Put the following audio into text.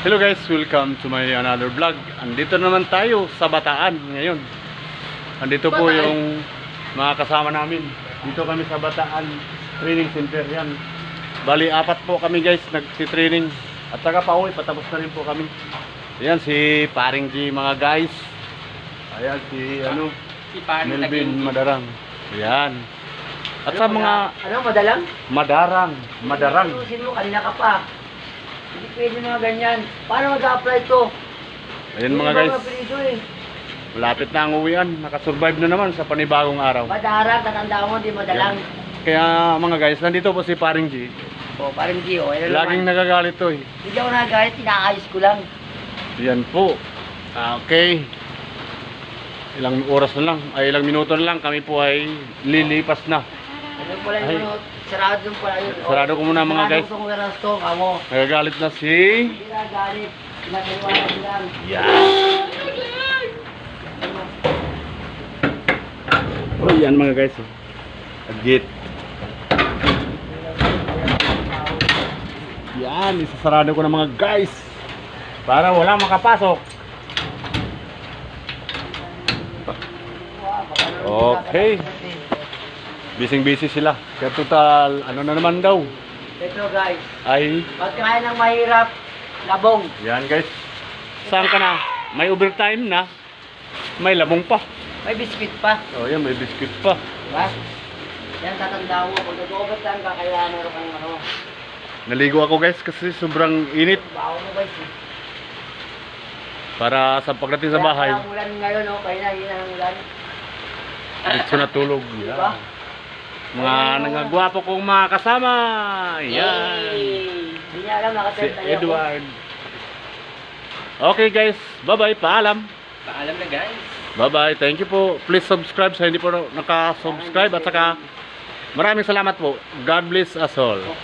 Hello guys, welcome to my another vlog. Andito naman tayo sa Bataan ngayon. Andito po Bataan? yung mga kasama namin. Dito kami sa Bataan Training Center yan. Bali, apat po kami guys nagsi-training. At saka pa uwi, patapos na rin po kami. Ayan si Paring G mga guys. Ayan si ano, Si Paring Melvin. Madarang. Ayan. At sa mga Ano? Madarang, Madarang. Ayusin mo, kanina ka pa. Hindi pwede mga ganyan. Paano mag-apply to? Ayan mga guys. apelido eh. Malapit na ang uwian. Nakasurvive na naman sa panibagong araw. Madarang, tatanda mo, di madalang. Kaya mga guys, nandito po si Paring G. O, parang Gio, ayun Laging naman. nagagalit to eh. Hindi ako nagalit, inaayos ko lang. Yan po. Ah, Okay. Ilang oras na lang, ay ilang minuto na lang, kami po ay lilipas na. Ano pala Ay. yung ano, sarado yung pala yun. Sarado ko muna, mga guys. Sarado itong warehouse to, kamo. Nagagalit na si... Hindi nagalit. Pinagaliwanag lang. Yan! Oh, yan mga guys. oh. Agit. Yan, isasarado ko ng mga guys. Para wala makapasok. Okay. Bising busy sila. Kaya total, ano na naman daw. Ito guys, Ay, pagkain ng mahirap, labong. yan guys. Saan ka na? May overtime na. May labong pa. May biscuit pa. Oh, yan, may biscuit pa. Diba? Yan tatanda mo, pag nag-over time ka, kaya meron kang ano. Naligo ako guys kasi sobrang init Bawo mo guys. eh. para sa pagdating sa Kaya bahay. ang ulan ngayon, oh, kaya na, ulan. Dito natulog. Diba? Mga nangagwapo kong mga kasama. Yan. Hindi niya alam, Si nakatend tayo. Edward. Okay guys, bye-bye. Paalam. Paalam na guys. Bye-bye. Thank you po. Please subscribe sa hindi po naka-subscribe at saka maraming salamat po. God bless us all.